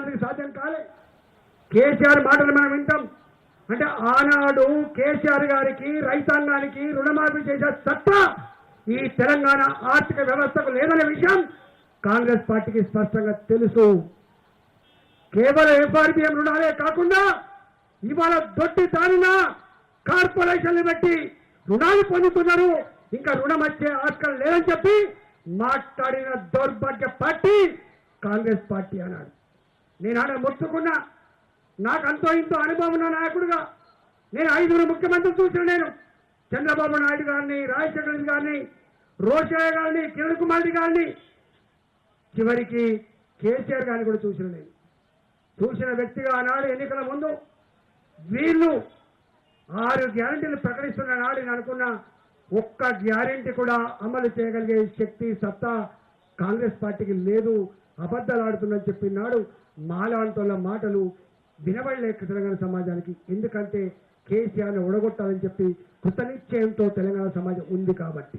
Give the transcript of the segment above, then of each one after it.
సాధ్యం కాలే. కేసీఆర్ మాటలు మనం వింటాం. అంటే ఆనాడు కేసీఆర్ గారికి రైతాంగానికి రుణమాఫీ చేసే సత్తా ఈ తెలంగాణ ఆర్థిక వ్యవస్థకు లేదనే విషయం కాంగ్రెస్ పార్టీకి స్పష్టంగా తెలుసు. కేవలం ఎఫ్ఆర్బిఎం రుణాలే కాకుండా ఇవాళ దొడ్డి తానిన కార్పొరేషన్లు బట్టి రుణాలు పొందుతున్నారు. ఇంకా రుణం వచ్చే ఆస్కారం లేదని చెప్పి మాట్లాడిన దౌర్భాగ్య పార్టీ కాంగ్రెస్ పార్టీ అన్నాడు నేను ఆడ మొత్తుకున్నా నాకు అంతో ఇంతో అనుభవం ఉన్న నాయకుడుగా నేను ఐదుగురు ముఖ్యమంత్రులు చూసిన నేను చంద్రబాబు నాయుడు గారిని రాజశేఖర రెడ్డి గారిని రోషయ్య గారిని కిరణ్ కుమార్ రెడ్డి గారిని చివరికి కేసీఆర్ గారిని కూడా చూసిన నేను. చూసిన వ్యక్తిగా ఆనాడు ఎన్నికల ముందు వీళ్ళు ఆరు గ్యారంటీలు ప్రకటిస్తున్న నాడు నేను అనుకున్న ఒక్క గ్యారంటీ కూడా అమలు చేయగలిగే శక్తి సత్తా కాంగ్రెస్ పార్టీకి లేదు. అబద్ధాలు ఆడుతుందని చెప్పినాడు మాలాంటోళ్ళ మాటలు వినబడలేక తెలంగాణ సమాజానికి. ఎందుకంటే కేసీఆర్ని ఒడగొట్టాలని చెప్పి కృతనిశ్చయంతో తెలంగాణ సమాజం ఉంది కాబట్టి.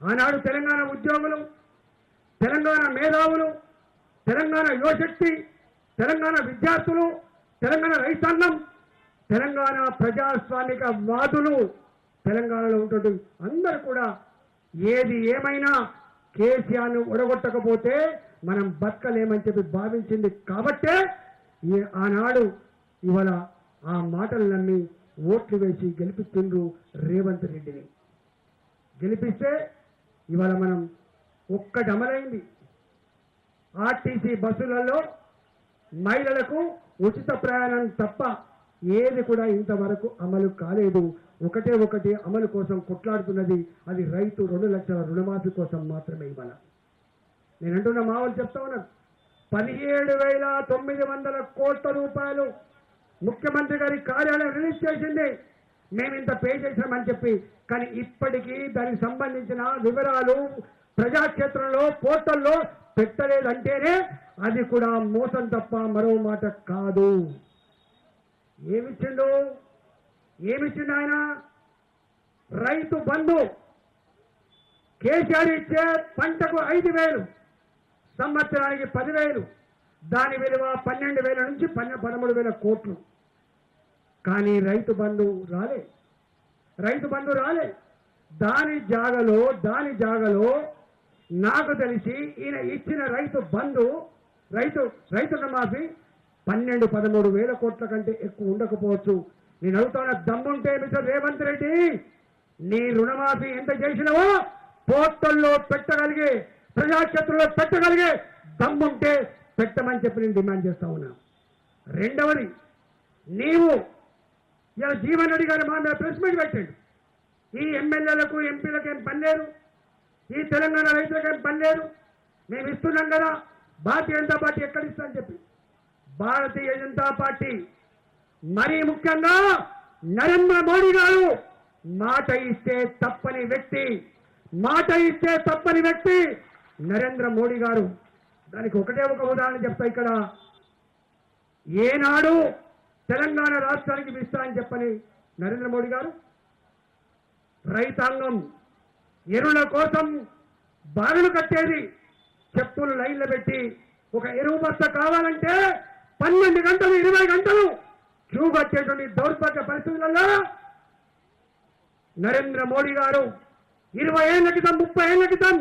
ఆనాడు తెలంగాణ ఉద్యోగులు తెలంగాణ మేధావులు తెలంగాణ యువశక్తి తెలంగాణ విద్యార్థులు తెలంగాణ రైతాంగం తెలంగాణ ప్రజాస్వామిక వాదులు తెలంగాణలో ఉంటుంటే అందరూ కూడా ఏది ఏమైనా కేసీఆర్ను ఒడగొట్టకపోతే మనం బతకలేమని చెప్పి భావించింది కాబట్టే ఈ ఆనాడు ఇవాళ ఆ మాటలు నమ్మి ఓట్లు వేసి గెలిపిస్తుండ్రు రేవంత్ రెడ్డిని. గెలిపిస్తే ఇవాళ మనం ఒక్కటి అమలైంది. ఆర్టీసీ బస్సులలో మహిళలకు ఉచిత ప్రయాణం తప్ప ఏది కూడా ఇంతవరకు అమలు కాలేదు. ఒకటే ఒకటి అమలు కోసం కొట్లాడుతున్నది. అది రైతు రెండు లక్షల రుణమాఫీ కోసం మాత్రమే ఇవాళ నేను అంటున్న మావలు చెప్తా ఉన్నాను పదిహేడు వేల తొమ్మిది వందల కోట్ల రూపాయలు ముఖ్యమంత్రి గారి కార్యాలయం రిలీజ్ చేసింది. మేము ఇంత పే చేశామని చెప్పి కానీ ఇప్పటికీ దానికి సంబంధించిన వివరాలు ప్రజాక్షేత్రంలో పోర్టల్లో పెట్టలేదంటేనే అది కూడా మోసం తప్ప మరో మాట కాదు. ఏమిచ్చిండు? ఏమిచ్చిండు ఆయన? రైతు బంధు. కేసీఆర్ ఇచ్చే పంటకు ఐదు వేలు సంవత్సరానికి పదివేలు దాని విలువ పన్నెండు వేల నుంచి పన్నె పదమూడు వేల కోట్లు. కానీ రైతు బంధు రాలే. రైతు బంధు రాలే. దాని జాగలో దాని జాగలో నాకు తెలిసి ఈయన ఇచ్చిన రైతు బంధు రైతు రైతు రుణమాఫీ పన్నెండు పదమూడు వేల కోట్ల కంటే ఎక్కువ ఉండకపోవచ్చు. నేను అడుగుతాన దమ్ముంటే మిస్టర్ రేవంత్ రెడ్డి నీ రుణమాఫీ ఎంత చేసినావో పోర్టల్లో పెట్టగలిగే ప్రజాక్షేత్రంలో పెట్టగలిగే దమ్ముంటే పెట్టమని చెప్పి నేను డిమాండ్ చేస్తా ఉన్నా. రెండవది నీవు ఇలా జీవన్ రెడ్డి గారు మా మీద ప్రెస్ మీట్ పెట్టండి. ఈ ఎమ్మెల్యేలకు ఎంపీలకు ఏం పని లేదు. ఈ తెలంగాణ రైతులకు ఏం పని లేదు. మేము ఇస్తున్నాం కదా భారతీయ జనతా పార్టీ ఎక్కడ ఇస్తా అని చెప్పి. భారతీయ జనతా పార్టీ. మరీ ముఖ్యంగా నరేంద్ర మోడీ గారు మాట ఇస్తే తప్పని వ్యక్తి మాట ఇస్తే తప్పని వ్యక్తి నరేంద్ర మోడీ గారు. దానికి ఒకటే ఒక ఉదాహరణ చెప్తా ఇక్కడ. ఏనాడు తెలంగాణ రాష్ట్రానికి విస్తారని చెప్పని నరేంద్ర మోడీ గారు? రైతాంగం ఎరువుల కోసం బావిలు కట్టేది చెప్పులు లైన్లు పెట్టి ఒక ఎరువు బస్త కావాలంటే పన్నెండు గంటలు ఇరవై గంటలు క్యూ కట్టేటువంటి దౌర్భాగ్య పరిస్థితులలో నరేంద్ర మోడీ గారు ఇరవై ఏళ్ళ క్రితం ముప్పై ఏళ్ళ క్రితం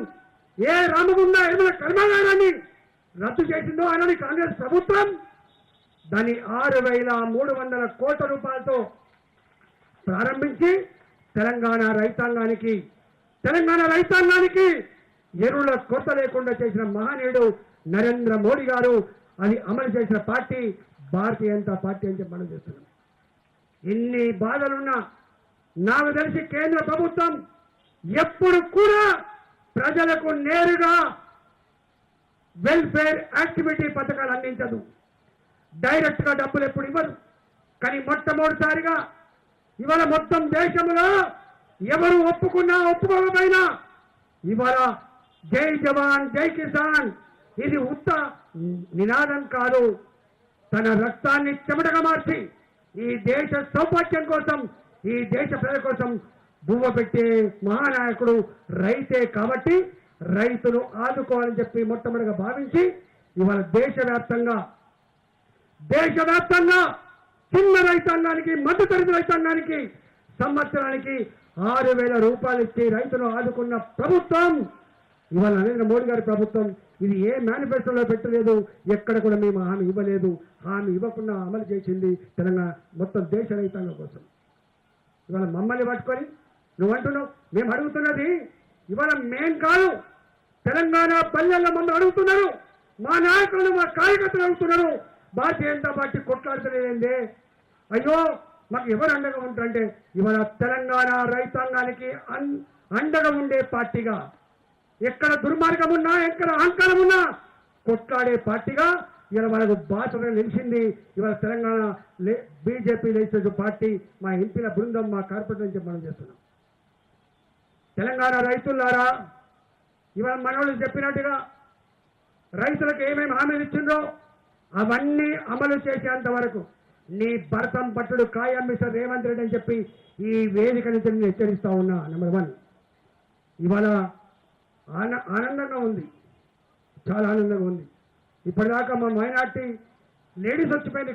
ఏ రామగుండ ఎరువుల కర్మాగారాన్ని రద్దు చేసిందో అనని కాంగ్రెస్ ప్రభుత్వం దాన్ని ఆరు వేల మూడు వందల కోట్ల రూపాయలతో ప్రారంభించి తెలంగాణ రైతాంగానికి తెలంగాణ రైతాంగానికి ఎరువుల కొరత లేకుండా చేసిన మహనీయుడు నరేంద్ర మోడీ గారు అది అమలు చేసిన పార్టీ భారతీయ జనతా పార్టీ అని చెప్పి మనం చేస్తున్నాం. ఎన్ని బాధలున్నా నాకు తెలిసి కేంద్ర ప్రభుత్వం ఎప్పుడు కూడా ప్రజలకు నేరుగా వెల్ఫేర్ యాక్టివిటీ పథకాలు అందించదు. డైరెక్ట్గా డబ్బులు ఎప్పుడు ఇవ్వదు. కానీ మొట్టమొదటిసారిగా ఇవాళ మొత్తం దేశంలో ఎవరు ఒప్పుకున్నా ఒప్పుకోకపోయినా ఇవాళ జై జవాన్ జై కిసాన్ ఇది ఉత్త నినాదం కాదు. తన రక్తాన్ని చెమటగా మార్చి ఈ దేశ సౌభాగ్యం కోసం ఈ దేశ ప్రజల కోసం బువ్వ పెట్టే మహానాయకుడు రైతే కాబట్టి రైతును ఆదుకోవాలని చెప్పి మొట్టమొదటిగా భావించి ఇవాళ దేశవ్యాప్తంగా దేశవ్యాప్తంగా చిన్న రైతాంగానికి మధ్యతరగతి రైతాంగానికి సంవత్సరానికి ఆరు వేల రూపాయలు ఇచ్చి రైతును ఆదుకున్న ప్రభుత్వం ఇవాళ నరేంద్ర మోడీ గారి ప్రభుత్వం ఇది ఏ మేనిఫెస్టోలో పెట్టలేదు? ఎక్కడ కూడా మేము హామీ ఇవ్వలేదు. హామీ ఇవ్వకుండా అమలు చేసింది తెలంగాణ మొత్తం దేశ రైతాంగం కోసం. ఇవాళ మమ్మల్ని పట్టుకొని నువ్వు అంటున్నావు మేము అడుగుతున్నది ఇవాళ మేం కాదు తెలంగాణ పల్లెల్లో ముందు అడుగుతున్నారు మా నాయకులు మా కార్యకర్తలు అడుగుతున్నారు. భారతీయ జనతా పార్టీ కొట్లాడుతున్నదేందే అయ్యో మాకు ఎవరు అండగా ఉంటారంటే ఇవాళ తెలంగాణ రైతాంగానికి అన్- అండగా ఉండే పార్టీగా ఎక్కడ దుర్మార్గం ఉన్నా ఎక్కడ అహంకారం ఉన్నా కొట్లాడే పార్టీగా ఇవాళ మనకు బాధ్యత నిలిచింది. ఇవాళ తెలంగాణ బీజేపీ లెజిస్లేటివ్ పార్టీ మా ఎంపీల బృందం మా కార్పొరేటర్ నుంచి మనం చేస్తున్నాం. తెలంగాణ రైతులారా ఇవాళ మనవాళ్ళు చెప్పినట్టుగా రైతులకు ఏమేమి హామీలు ఇచ్చిందో అవన్నీ అమలు చేసేంత వరకు నీ భరతం పట్టుడు ఖాయం మిస్టర్ రేవంత్ రెడ్డి అని చెప్పి ఈ వేదిక నుంచి నేను హెచ్చరిస్తా ఉన్నా నెంబర్ వన్. ఇవాళ ఆనందంగా ఉంది. చాలా ఆనందంగా ఉంది. ఇప్పటిదాకా మా మైనార్టీ లేడీస్ వచ్చిపోయింది.